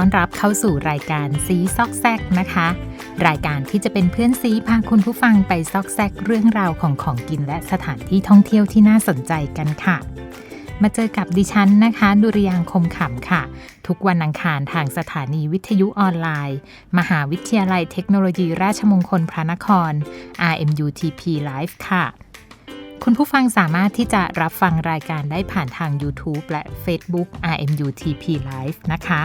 ต้อนรับเข้าสู่รายการซีซอกแซกนะคะ รายการที่จะเป็นเพื่อนซีพาคุณผู้ฟังไปซอกแซกเรื่องราวของของกินและสถานที่ท่องเที่ยวที่น่าสนใจกันค่ะ มาเจอกับดิฉันนะคะ ดุริยางคมขำค่ะ ทุกวันอังคารทางสถานีวิทยุออนไลน์ มหาวิทยาลัยเทคโนโลยีราชมงคลพระนคร RMUTP Live ค่ะ คุณผู้ฟังสามารถที่จะรับฟังรายการได้ผ่านทาง YouTube และ Facebook RMUTP Live นะคะ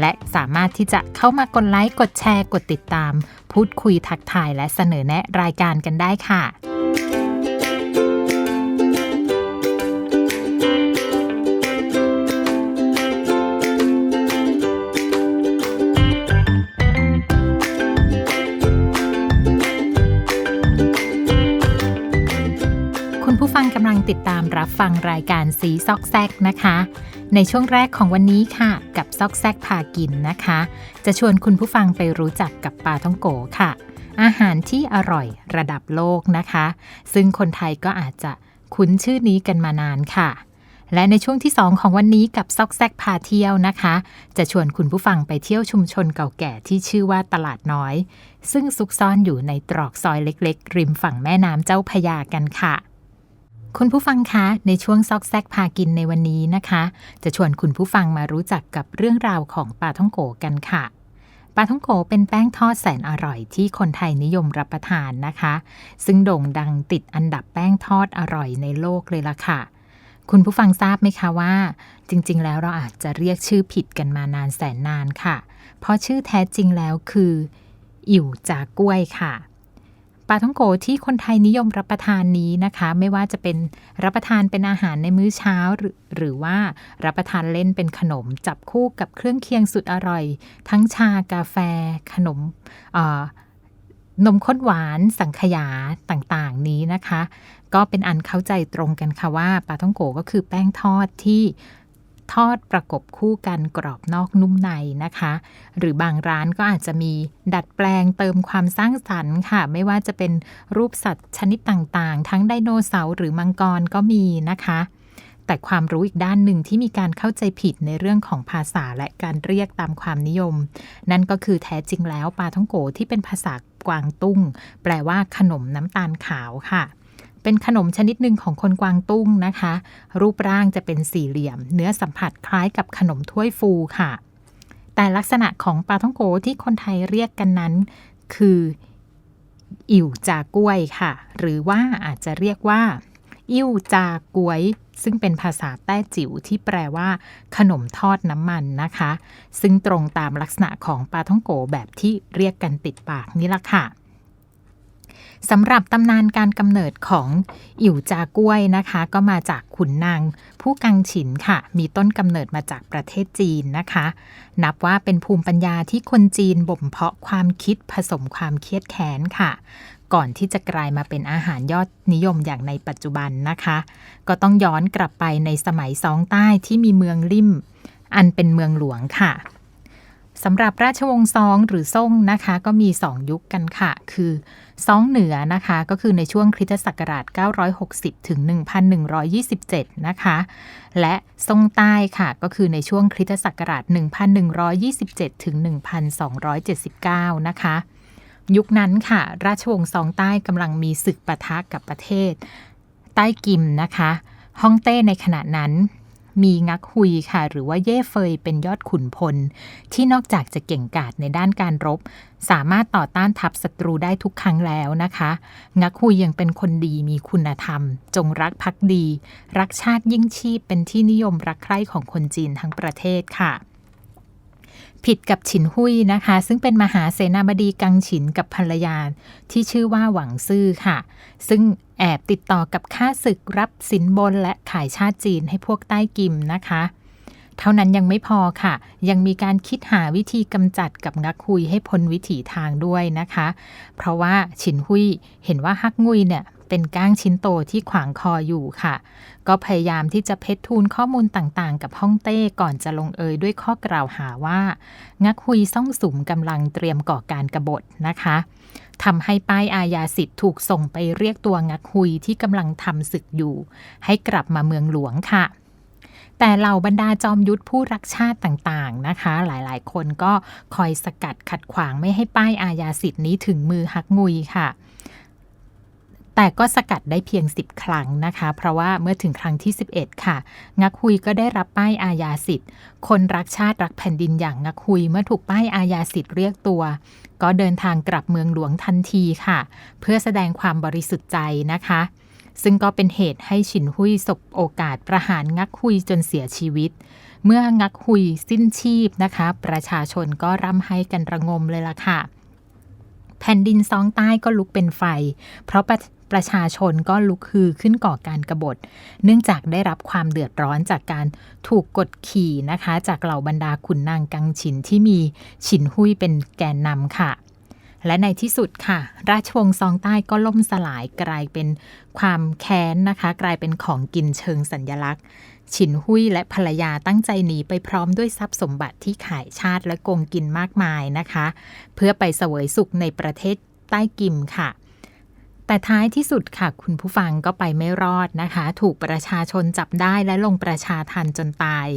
และสามารถที่จะเข้ามากดไลค์ กดแชร์ กดติดตาม พูดคุยทักทายและเสนอแนะรายการกันได้ค่ะ ฟังกำลังติดตามรับฟังรายการสีซอกแซกนะคะ ในช่วงแรกของวันนี้ค่ะ กับซอกแซกพากินนะคะ จะชวนคุณผู้ฟังไปรู้จักกับปลาท่องโกค่ะ อาหารที่อร่อยระดับโลกนะคะ ซึ่งคนไทยก็อาจจะคุ้นชื่อนี้กันมานานค่ะ และในช่วงที่ 2 ของวันนี้กับซอกแซกพาเที่ยวนะคะ จะชวนคุณผู้ฟังไปเที่ยวชุมชนเก่าแก่ที่ชื่อว่าตลาดน้อย ซึ่งซุกซ่อนอยู่ในตรอกซอยเล็ก ๆ ริมฝั่งแม่น้ำเจ้าพระยากันค่ะ คุณผู้ฟังคะในช่วงซอกแซกพากินในวันนี้นะคะ จะชวนคุณผู้ฟังมารู้จักกับเรื่องราวของปลาท่องโกกันค่ะปลาท่องโกเป็นแป้งทอดแสนอร่อยที่คนไทยนิยมรับประทานนะคะ ซึ่งโด่งดังติดอันดับแป้งทอดอร่อยในโลกเลยล่ะค่ะ คุณผู้ฟังทราบไหมคะว่า จริง ๆ แล้วเราอาจจะเรียกชื่อผิดกันมานานแสนนานค่ะ เพราะชื่อแท้จริงแล้วคือ อิ่วจากล้วยค่ะ ปลาท่องโกที่คนไทยนิยมรับประทานนี้นะคะ ไม่ว่าจะเป็นรับประทานเป็นอาหารในมื้อเช้าหรือหรือว่ารับประทานเล่นเป็นขนม จับคู่กับเครื่องเคียงสุดอร่อย ทั้งชากาแฟ ขนมนมข้นหวานสังขยาต่างๆนี้นะคะ ก็เป็นอันเข้าใจตรงกันค่ะว่าปลาท่องโกก็คือแป้งทอดที่ ทอดประกบคู่กันกรอบนอกนุ่มในนะคะ หรือบางร้านก็อาจจะมีดัดแปลงเติมความสร้างสรรค์ค่ะ ไม่ว่าจะเป็นรูปสัตว์ชนิดต่างๆ ทั้งไดโนเสาร์หรือมังกรก็มีนะคะแต่ความรู้อีกด้านหนึ่งที่มีการเข้าใจผิดในเรื่องของภาษาและการเรียกตามความนิยม นั่นก็คือแท้จริงแล้วปลาท่องโกที่เป็นภาษากวางตุ้ง แปลว่าขนมน้ำตาลขาวค่ะ เป็นขนมชนิดหนึ่งของคนกวางตุ้งนะคะ รูปร่างจะเป็นสี่เหลี่ยม เนื้อสัมผัสคล้ายกับขนมถ้วยฟูค่ะ แต่ลักษณะของปลาท่องโกที่คนไทยเรียกกันนั้น คืออิ่วจากล้วยค่ะ หรือว่าอาจจะเรียกว่า อิ่วจากล้วย ซึ่งเป็นภาษาแต้จิ๋วที่แปลว่า ขนมทอดน้ำมันนะคะ ซึ่งตรงตามลักษณะของปลาท่องโกแบบที่เรียกกันติดปากนี่ละค่ะ สำหรับตำนานการกำเนิดของอิ่วจากล้วยนะคะ ก็มาจากขุนนาง ผู้กังฉินค่ะ มีต้นกำเนิดมาจากประเทศจีนนะคะ นับว่าเป็นภูมิปัญญาที่คนจีนบ่มเพาะความคิดผสมความเครียดแค้นค่ะก่อนที่จะกลายมาเป็นอาหารยอดนิยมอย่างในปัจจุบันนะคะ ก็ต้องย้อนกลับไปในสมัยซองใต้ที่มีเมืองลิ่มอันเป็นเมืองหลวงค่ะ สำหรับราชวงศ์ซองหรือซ่งนะคะ ก็มี 2 ยุคกันค่ะ คือซองเหนือนะคะ ก็คือในช่วงคริสตศักราช 960 ถึง 1127 นะคะ และซ่งใต้ค่ะ ก็คือในช่วงคริสตศักราช 1127 ถึง 1279 นะคะ ยุคนั้นค่ะ ราชวงศ์ซองใต้กำลังมีศึกปะทะกับประเทศ ใต้กิมนะคะฮ่องเต้ในขณะนั้น มีงักฮุยค่ะ หรือว่าเย่เฟยเป็นยอดขุนพล ที่นอกจากจะเก่งกาจในด้านการรบ สามารถต่อต้านทัพศัตรูได้ทุกครั้งแล้วนะคะ งักฮุยยังเป็นคนดีมีคุณธรรม จงรักภักดี รักชาติยิ่งชีพเป็นที่นิยมรักใคร่ของคนจีนทั้งประเทศค่ะ ผิดกับฉินหุยนะคะ ซึ่งเป็นมหาเสนาบดีกังฉินกับภรรยาที่ชื่อว่าหวังซื่อค่ะ ซึ่งแอบติดต่อกับข้าศึกรับสินบนและขายชาติจีนให้พวกใต้กิมนะคะ เท่านั้นยังไม่พอค่ะ ยังมีการคิดหาวิธีกำจัดกับงักฮุยให้พ้นวิถีทางด้วยนะคะ เพราะว่าฉินหุยเห็นว่าฮักงุยเนี่ย เป็นก้างชิ้นโตที่ขวางคออยู่ค่ะ ก็พยายามที่จะเพชรทูลข้อมูลต่างๆ กับฮ่องเต้ก่อนจะลงเอยด้วยข้อกล่าวหาว่า งักฮุยซ่องสุมกำลังเตรียมก่อการกรบฏนะคะทำให้ป้ายอาญาสิทธิ์ถูกส่งไปเรียกตัวงักฮุยที่กำลังทำศึกอยู่ ให้กลับมาเมืองหลวงค่ะแต่เหล่าบรรดาจอมยุทธผู้รักชาติต่างๆนะคะ หลายๆ คนก็คอยสกัดขัดขวางไม่ให้ป้ายอาญาสิทธิ์นี้ถึงมือฮักงุยค่ะ แต่ก็สกัดได้เพียง 10 ครั้งนะคะ เพราะว่าเมื่อถึงครั้งที่ 11 ค่ะ งักฮุยก็ได้รับป้ายอาญาสิทธิ์ คนรักชาติรักแผ่นดินอย่างงักฮุยเมื่อถูกป้ายอาญาสิทธิ์เรียกตัว ก็เดินทางกลับเมืองหลวงทันทีค่ะ เพื่อแสดงความบริสุทธิ์ใจนะคะ ซึ่งก็เป็นเหตุให้ฉินหุยสบโอกาสประหารงักฮุยจนเสียชีวิตเมื่องักฮุยสิ้นชีพนะคะ ประชาชนก็ร่ำให้กันระงมเลยล่ะค่ะ แผ่นดินซองใต้ก็ลุกเป็นไฟ เพราะ ประชาชนก็ลุกฮือขึ้นก่อการกรบฏ เนื่องจากได้รับความเดือดร้อนจากการถูกกดขี่นะคะ จากเหล่าบรรดาขุนนางกังฉินที่มีฉินหุยเป็นแกนนำค่ะ และในที่สุดค่ะ ราชวงศ์ซองใต้ก็ล่มสลายกลายเป็นความแค้นนะคะ กลายเป็นของกินเชิงสัญญลักษณ์ฉินหุยและภรรยาตั้งใจหนีไปพร้อมด้วยทรัพย์สมบัติที่ขายชาติและโกงกินมากมายนะคะ เพื่อไปเสวยสุขในประเทศใต้กิมค่ะ แต่ท้ายที่สุดค่ะคุณผู้ฟังก็ไปไม่รอดนะคะ ถูกประชาชนจับได้และลงประชาทันจนตาย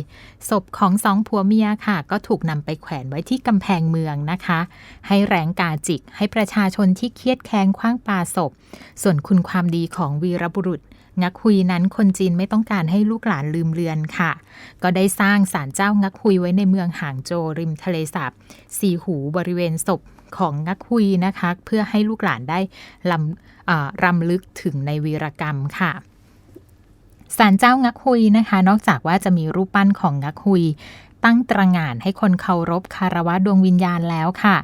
ศพของสองผัวเมียค่ะ ก็ถูกนำไปแขวนไว้ที่กำแพงเมืองนะคะ ให้แรงกาจิกให้ประชาชนที่เครียดแค้นคว้างปาศพ ส่วนคุณความดีของวีรบุรุษ งักฮุยนั้นคนจีนไม่ต้องการให้ลูกหลานลืมเลือนค่ะ ก็ได้สร้างศาลเจ้างักฮุยไว้ในเมืองหางโจวริมทะเลสาบสีหูบริเวณศพของงักฮุยนะคะ เพื่อให้ลูกหลานได้ลำรำลึกถึงในวีรกรรมค่ะศาลเจ้างักฮุยนะคะ นอกจากว่าจะมีรูปปั้นของงักฮุย ตั้งตระหง่านให้คนเคารพคารวะดวงวิญญาณแล้วค่ะ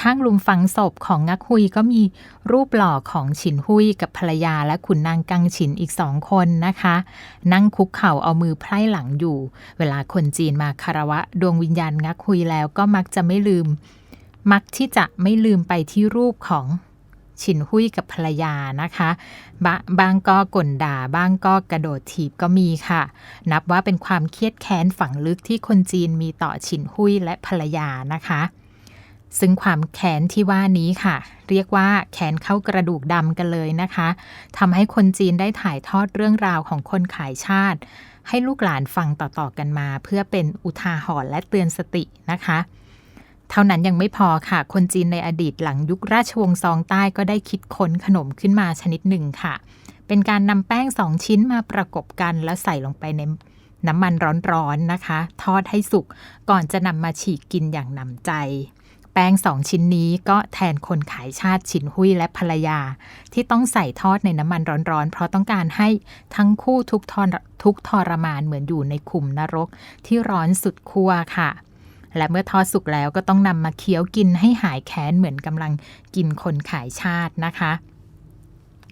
ข้างหลุมฝังศพของงักฮุยก็มีรูปหล่อของฉินฮุยกับภรรยาและขุนนางกังฉินอีกสองคนนะคะ นั่งคุกเข่าเอามือไพร่หลังอยู่ เวลาคนจีนมาคารวะดวงวิญญาณงักฮุยแล้วก็มักจะไม่ลืม มักที่จะไม่ลืมไปที่รูปของ ฉินหุยกับภรรยานะคะบบางก็ก่นด่าบ้างก็กระโดดถีบก็มีค่ะ นับว่าเป็นความเครียดแค้นฝังลึกที่คนจีนมีต่อฉินหุยและภรรยานะคะซึ่งความแค้นที่ว่านี้ค่ะ เรียกว่าแค้นเข้ากระดูกดำกันเลยนะคะทำให้คนจีนได้ถ่ายทอดเรื่องราวของคนขายชาติ ให้ลูกหลานฟังต่อๆกันมา เพื่อเป็นอุทาหรณ์และเตือนสตินะคะ เท่านั้นยังไม่พอค่ะ คนจีนในอดีตหลังยุคราชวงศ์ซองใต้ก็ได้คิดค้นขนมขึ้นมาชนิดหนึ่งค่ะ เป็นการนำแป้งสองชิ้นมาประกบกันแล้วใส่ลงไปในน้ำมันร้อนๆนะคะ ทอดให้สุกก่อนจะนำมาฉีกกินอย่างนำใจ แป้งสองชิ้นนี้ก็แทนคนขายชาติฉินหุยและภรรยา ที่ต้องใส่ทอดในน้ำมันร้อนๆ เพราะต้องการให้ทั้งคู่ทุกทรทุกทรมานเหมือนอยู่ในขุมนรกที่ร้อนสุดขั้วค่ะ และเมื่อทอดสุกแล้วก็ต้องนำมาเคี้ยวกินให้หายแค้นเหมือนกำลังกินคนขายชาตินะคะ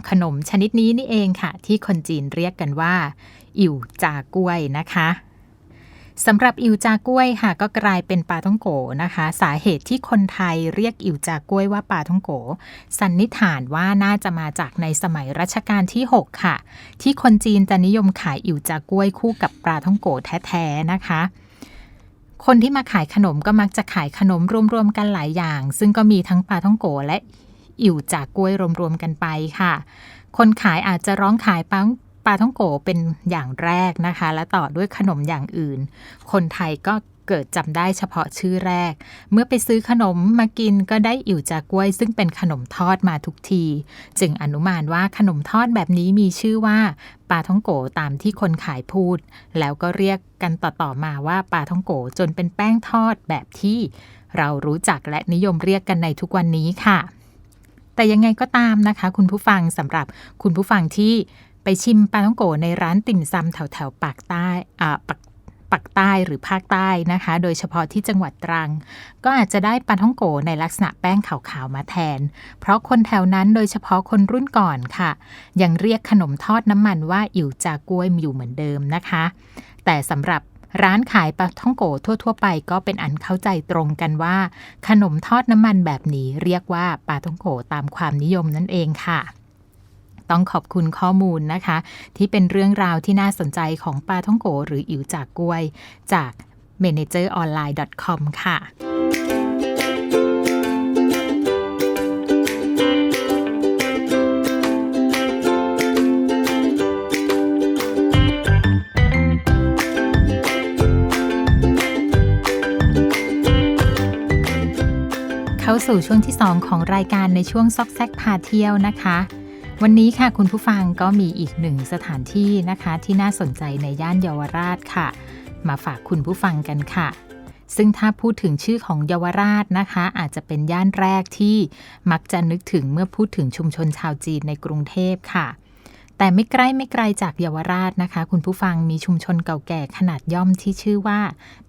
ขนมชนิดนี้นี่เองค่ะ ที่คนจีนเรียกกันว่า อิ๋วจากล้วยนะคะสำหรับอิ๋วจากล้วยค่ะ ก็กลายเป็นปลาท่องโกนะคะ สาเหตุที่คนไทยเรียกอิ๋วจากล้วยว่าปลาท่องโก สันนิษฐานว่าน่าจะมาจากในสมัยรัชกาลที่ 6 ค่ะ ที่คนจีนจะนิยมขายอิ๋วจากล้วยคู่กับปลาท่องโกแท้ๆนะคะ คนที่มาขายขนมก็มักจะขายขนมรวมๆกันหลายอย่าง ซึ่งก็มีทั้งปลาท่องโกและอิ่วจากกล้วยรวมๆกันไปค่ะ คนขายอาจจะร้องขายปังปลาท่องโกเป็นอย่างแรกนะคะ และต่อด้วยขนมอย่างอื่น คนไทยก็ เกิดจำได้เฉพาะชื่อแรก เมื่อไปซื้อขนมมากินก็ได้อิ่วจากกล้วย ซึ่งเป็นขนมทอดมาทุกที จึงอนุมานว่าขนมทอดแบบนี้มีชื่อว่าปลาท่องโกตามที่คนขายพูด แล้วก็เรียกกันต่อๆมาว่าปลาท่องโกจนเป็นแป้งทอดแบบที่เรารู้จักและนิยมเรียกกันในทุกวันนี้ค่ะ แต่ยังไงก็ตามนะคะ คุณผู้ฟังสำหรับคุณผู้ฟังที่ไปชิมปลาท่องโกในร้านติ่มซำแถวแถวๆปากใต้อ่าปาก ปักใต้หรือภาคใต้นะคะ โดยเฉพาะที่จังหวัดตรัง ก็อาจจะได้ปลาท่องโกในลักษณะแป้งขาวๆมาแทน เพราะคนแถวนั้นโดยเฉพาะคนรุ่นก่อนค่ะ ยังเรียกขนมทอดน้ำมันว่าอิ๋วจากล้วยอยู่เหมือนเดิมนะคะ แต่สำหรับร้านขายปลาท่องโกทั่ว ๆ ไปก็เป็นอันเข้าใจตรงกันว่า ขนมทอดน้ำมันแบบนี้เรียกว่าปลาท่องโกตามความนิยมนั่นเองค่ะ ต้องขอบคุณข้อมูลนะคะ ที่เป็นเรื่องราวที่น่าสนใจของปลาท่องโกหรืออิ๋วจากกล้วย จาก manageronline.com ค่ะเข้าสู่ช่วงที่ 2 ของรายการในช่วงซอกแซกพาเที่ยวนะคะ วันนี้ค่ะคุณผู้ฟังก็มีอีกหนึ่งสถานที่นะคะ ที่น่าสนใจในย่านเยาวราชค่ะ มาฝากคุณผู้ฟังกันค่ะ ซึ่งถ้าพูดถึงชื่อของเยาวราชนะคะ อาจจะเป็นย่านแรกที่มักจะนึกถึงเมื่อพูดถึงชุมชนชาวจีนในกรุงเทพค่ะ แต่ไม่ใกล้ไม่ไกลจากเยาวราชนะคะ คุณผู้ฟังมีชุมชนเก่าแก่ขนาดย่อมที่ชื่อว่า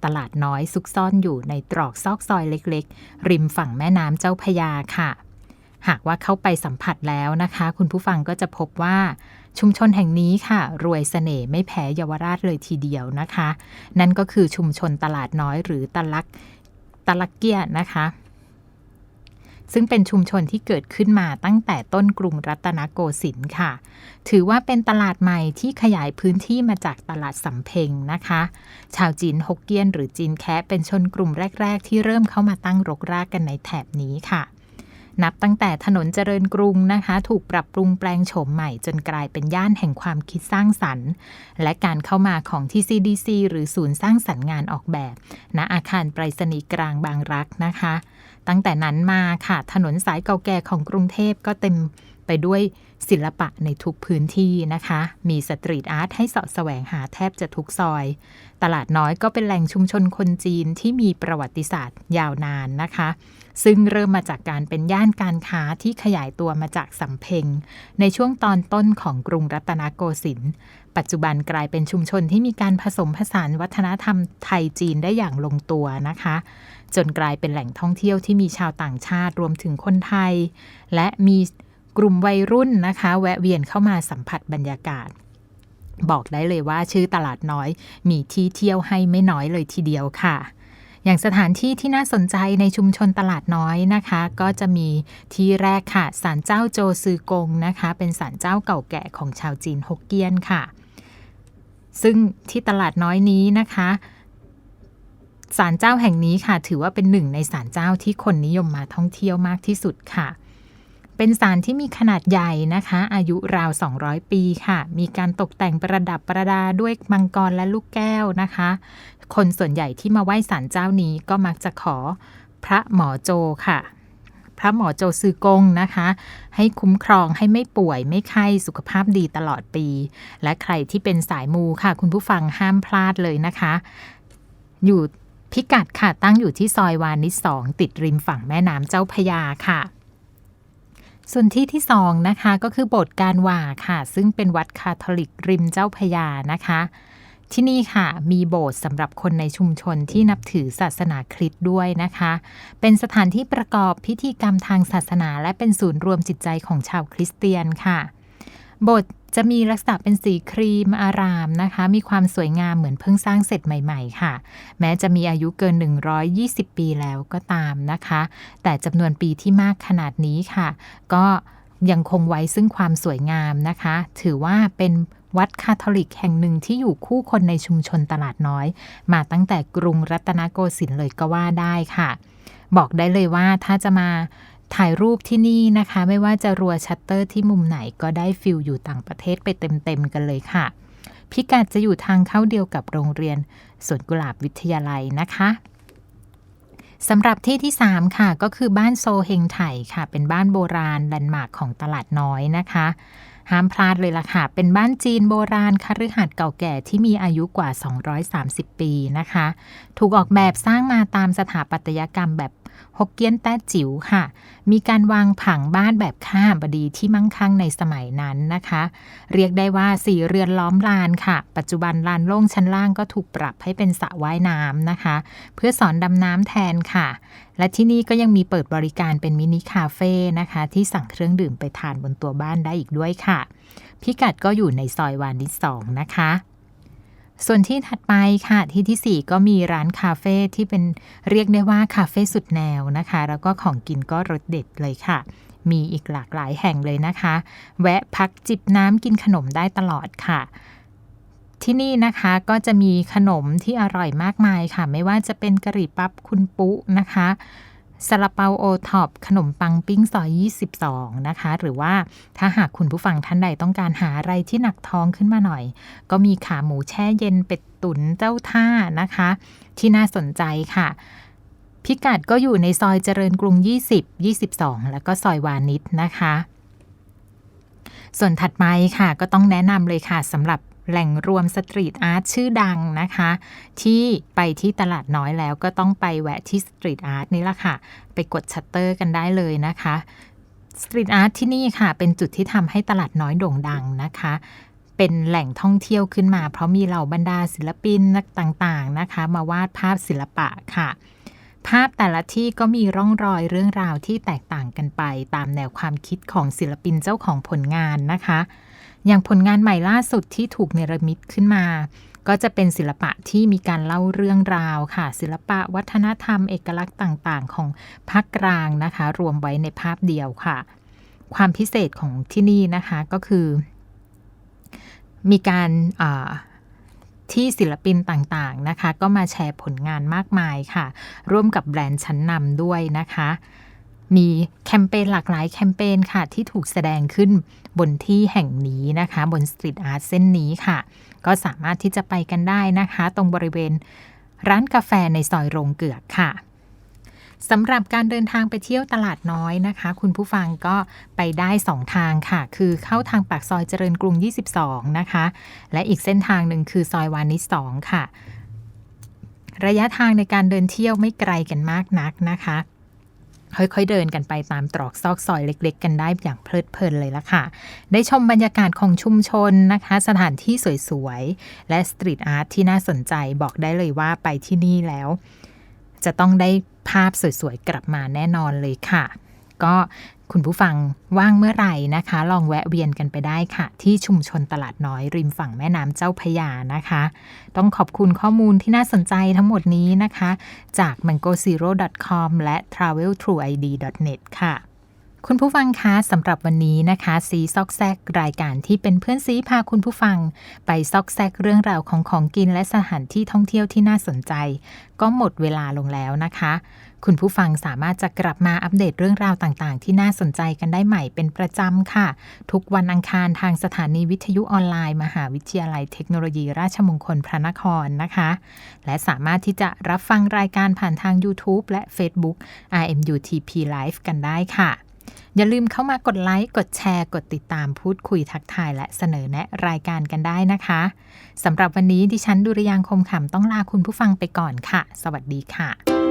ตลาดน้อยซุกซ่อนอยู่ในตรอกซอกซอยเล็ก ๆ ริมฝั่งแม่น้ำเจ้าพยาค่ะ หากว่าเข้าไปสัมผัสแล้วนะคะ คุณผู้ฟังก็จะพบว่าชุมชนแห่งนี้ค่ะ รวยเสน่ห์ไม่แพ้เยาวราชเลยทีเดียวนะคะ นั่นก็คือชุมชนตลาดน้อยหรือตลักตลักเกียนะคะ ซึ่งเป็นชุมชนที่เกิดขึ้นมาตั้งแต่ต้นกรุงรัตนโกสินทร์ค่ะ ถือว่าเป็นตลาดใหม่ที่ขยายพื้นที่มาจากตลาดสำเพ็งนะคะ ชาวจีนฮกเกี้ยนหรือจีนแคะเป็นชนกลุ่มแรก ๆ ที่เริ่มเข้ามาตั้งรกรากกันในแถบนี้ค่ะ นับตั้งแต่ถนนเจริญกรุงนะคะ ถูกปรับปรุงแปลงโฉมใหม่จนกลายเป็นย่านแห่งความคิดสร้างสรรค์ และการเข้ามาของ TCDC หรือศูนย์สร้างสรรค์งานออกแบบณอาคารไปรษณีย์กลางบางรักนะคะ ตั้งแต่นั้นมาค่ะ ถนนสายเก่าแก่ของกรุงเทพก็เต็ม ไปด้วยศิลปะในทุกพื้นที่นะคะ มีสตรีทอาร์ตให้สาะแสวงหาแทบจะทุกซอย ตลาดน้อยก็เป็นแหล่งชุมชนคนจีนที่มีประวัติศาสตร์ยาวนานนะคะ ซึ่งเริ่มมาจากการเป็นย่านการค้าที่ขยายตัวมาจากสำเพ็ง ในช่วงตอนต้นของกรุงรัตนโกสินทร์ ปัจจุบันกลายเป็นชุมชนที่มีการผสมผสานวัฒนธรรมไทยจีนได้อย่างลงตัวนะคะจนกลายเป็นแหล่งท่องเที่ยวที่มีชาวต่างชาติรวมถึงคนไทย และมี กลุ่มวัยรุ่นนะคะ แวะเวียนเข้ามาสัมผัสบรรยากาศ บอกได้เลยว่าชื่อตลาดน้อยมีที่เที่ยวให้ไม่น้อยเลยทีเดียวค่ะ อย่างสถานที่ที่น่าสนใจในชุมชนตลาดน้อยนะคะ ก็จะมีที่แรกค่ะศาลเจ้าโจซือกงนะคะ เป็นศาลเจ้าเก่าแก่ของชาวจีนฮกเกี้ยนค่ะ ซึ่งที่ตลาดน้อยนี้นะคะศาลเจ้าแห่งนี้ค่ะ ถือว่าเป็นหนึ่งในศาลเจ้าที่คนนิยมมาท่องเที่ยวมากที่สุดค่ะ เป็นศาลที่มีขนาดใหญ่นะคะ อายุราว 200 ปีค่ะ มีการตกแต่งประดับประดาด้วยมังกรและลูกแก้วนะคะ คนส่วนใหญ่ที่มาไหว้ศาลเจ้านี้ก็มักจะขอพระหมอโจค่ะ พระหมอโจซือกงนะคะ ให้คุ้มครองให้ไม่ป่วยไม่ไข้สุขภาพดีตลอดปี และใครที่เป็นสายมูค่ะ คุณผู้ฟังห้ามพลาดเลยนะคะ อยู่พิกัดค่ะตั้งอยู่ที่ซอยวานิสสองติดริมฝั่งแม่น้ำเจ้าพยาค่ะ ส่วนที่ที่สองนะคะก็คือโบสถ์การว่าค่ะ ซึ่งเป็นวัดคาทอลิกริมเจ้าพยานะคะ ที่นี่ค่ะมีโบสถ์สำหรับคนในชุมชนที่นับถือศาสนาคริสต์ด้วยนะคะ เป็นสถานที่ประกอบพิธีกรรมทางศาสนา และเป็นศูนย์รวมจิตใจของชาวคริสเตียนค่ะ บสถ์จะมีลักษณะเป็นสีครีมอารามนะคะ มีความสวยงามเหมือนเพิ่งสร้างเสร็จใหม่ๆ ค่ะ แม้จะมีอายุเกิน 120 ปีแล้วก็ตามนะคะ แต่จำนวนปีที่มากขนาดนี้ค่ะ ก็ยังคงไว้ซึ่งความสวยงามนะคะ ถือว่าเป็นวัดคาทอลิกแห่งหนึ่งที่อยู่คู่คนในชุมชนตลาดน้อย มาตั้งแต่กรุงรัตนโกสินทร์เลยก็ว่าได้ค่ะ บอกได้เลยว่าถ้าจะมา ถ่ายรูปที่นี่นะคะ ไม่ว่าจะรัวชัตเตอร์ที่มุมไหนก็ได้ฟิลอยู่ต่างประเทศไปเต็มๆกันเลยค่ะ พิกัดจะอยู่ทางเข้าเดียวกับโรงเรียนสวนกุหลาบวิทยาลัยนะคะสำหรับที่ที่ 3 ค่ะ ก็คือบ้านโซเฮงไถค่ะ เป็นบ้านโบราณแลนด์มาร์คของตลาดน้อยนะคะ ห้ามพลาดเลยล่ะค่ะ เป็นบ้านจีนโบราณคฤหาสน์เก่าแก่ที่มีอายุกว่า 230 ปีนะคะ ถูกออกแบบสร้างมาตามสถาปัตยกรรมแบบ ฮกเกี้ยนแต้จิ๋วค่ะ มีการวางผังบ้านแบบข้ามบดีที่มั่งคั่งในสมัยนั้นนะคะ เรียกได้ว่าสี่เรือนล้อมลานค่ะ ปัจจุบันลานโล่งชั้นล่างก็ถูกปรับให้เป็นสระว่ายน้ำนะคะ เพื่อสอนดำน้ำแทนค่ะ และที่นี่ก็ยังมีเปิดบริการเป็นมินิคาเฟ่นะคะ ที่สั่งเครื่องดื่มไปทานบนตัวบ้านได้อีกด้วยค่ะ พิกัดก็อยู่ในซอยวานิสสองนะคะ ส่วนที่ถัดไปค่ะที่ที่ 4 ก็มีร้านคาเฟ่ที่เป็นเรียกได้ว่าคาเฟ่สุดแนวนะคะ แล้วก็ของกินก็รสเด็ดเลยค่ะ มีอีกหลากหลายแห่งเลยนะคะ แวะพักจิบน้ำกินขนมได้ตลอดค่ะ ที่นี่นะคะก็จะมีขนมที่อร่อยมากมายค่ะ ไม่ว่าจะเป็นกะหรี่ปั๊บคุณปุ๊นะคะ ซาลาเปาโอท็อปขนมปังปิ้งซอย 22 นะคะ หรือว่าถ้าหากคุณผู้ฟังท่านใดต้องการหาอะไรที่หนักท้องขึ้นมาหน่อย ก็มีขาหมูแช่เย็นเป็ดตุ๋นเจ้าท่านะคะ ที่น่าสนใจค่ะ พิกัดก็อยู่ในซอยเจริญกรุง 20 22 แล้วก็ซอยวานิชนะคะ ส่วนถัดมาค่ะ ก็ต้องแนะนำเลยค่ะสำหรับ แหล่งรวมสตรีทอาร์ตชื่อดังนะคะ ที่ไปที่ตลาดน้อยแล้วก็ต้องไปแวะที่สตรีทอาร์ตนี่ละค่ะ ไปกดชัตเตอร์กันได้เลยนะคะสตรีทอาร์ตที่นี่ค่ะ เป็นจุดที่ทำให้ตลาดน้อยโด่งดังนะคะเป็นแหล่งท่องเที่ยวขึ้นมา เพราะมีเหล่าบรรดาศิลปินนักต่างๆนะคะ มาวาดภาพศิลปะค่ะ ภาพแต่ละที่ก็มีร่องรอยเรื่องราวที่แตกต่างกันไป ตามแนวความคิดของศิลปินเจ้าของผลงานนะคะ อย่างผลงานใหม่ล่าสุดที่ถูกเนรมิตขึ้นมา ก็จะเป็นศิลปะที่มีการเล่าเรื่องราวค่ะ ศิลปะวัฒนธรรมเอกลักษณ์ต่าง ๆ ของภาคกลางนะคะ รวมไว้ในภาพเดียวค่ะ ความพิเศษของที่นี่นะคะก็คือ มีการที่ศิลปินต่างๆนะคะ ก็มาแชร์ผลงานมากมายค่ะ ร่วมกับแบรนด์ชั้นนำด้วยนะคะ มีแคมเปญหลากหลายแคมเปญค่ะ ที่ถูกแสดงขึ้นบนที่แห่งนี้นะคะ บนสตรีทอาร์ตเส้นนี้ค่ะ ก็สามารถที่จะไปกันได้นะคะ ตรงบริเวณร้านกาแฟในซอยโรงเกือกค่ะสำหรับการเดินทางไปเที่ยวตลาดน้อยนะคะ คุณผู้ฟังก็ไปได้ 2 ทางค่ะ คือเข้าทางปากซอยเจริญกรุง 22 นะคะ และอีกเส้นทางหนึ่งคือซอยวานิส2ค่ะ ระยะทางในการเดินเที่ยวไม่ไกลกันมากนักนะคะ ค่อยๆเดินกันไปตามตรอกซอกซอยเล็ก ๆ กันได้อย่างเพลิดเพลินเลยละค่ะ ได้ชมบรรยากาศของชุมชนนะคะ สถานที่สวยๆ และสตรีทอาร์ตที่น่าสนใจบอกได้เลยว่าไปที่นี่แล้ว จะต้องได้ภาพสวยๆ กลับมาแน่นอนเลยค่ะ ก็คุณผู้ฟังว่างเมื่อไหร่นะคะ ลองแวะเวียนกันไปได้ค่ะ ที่ชุมชนตลาดน้อยริมฝั่งแม่น้ำเจ้าพยานะคะ ต้องขอบคุณข้อมูลที่น่าสนใจทั้งหมดนี้นะคะ จาก mangozero.com และ traveltrueid.net ค่ะคุณผู้ฟังคะสำหรับวันนี้นะคะซีซอกแซกรายการที่เป็นเพื่อนซีพาคุณผู้ฟัง ไปซอกแซกเรื่องราวของของกินและสถานที่ท่องเที่ยวที่น่าสนใจ ก็หมดเวลาลงแล้วนะคะคุณผู้ฟังสามารถจะกลับมาอัปเดตเรื่องราวต่างๆ ที่น่าสนใจกันได้ใหม่เป็นประจำค่ะ ทุกวันอังคารทางสถานีวิทยุออนไลน์ มหาวิทยาลัยเทคโนโลยี ราชมงคลพระนครนะคะ และสามารถที่จะรับฟังรายการผ่านทาง YouTube และ Facebook RMUTP Live กันได้ค่ะ อย่าลืมเข้ามากดไลค์กดแชร์ กดติดตามพูดคุยทักทายและเสนอแนะรายการกันได้นะคะสำหรับวันนี้ดิฉันดุริยางคมขำต้องลาคุณผู้ฟังไปก่อนค่ะ สวัสดีค่ะ